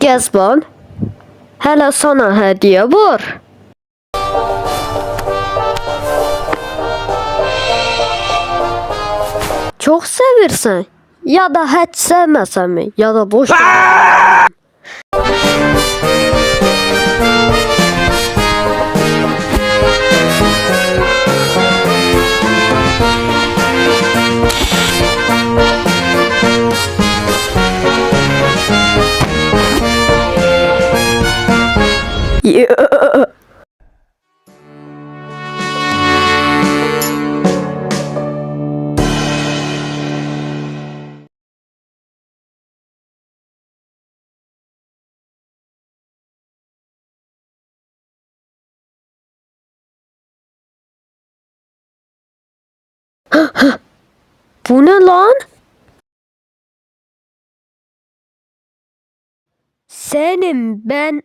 Kezban. Hele sana hediye var. Çok sevirsen ya da hiç sevmesen mi ya da boş ver. Bu ne lan? Senin ben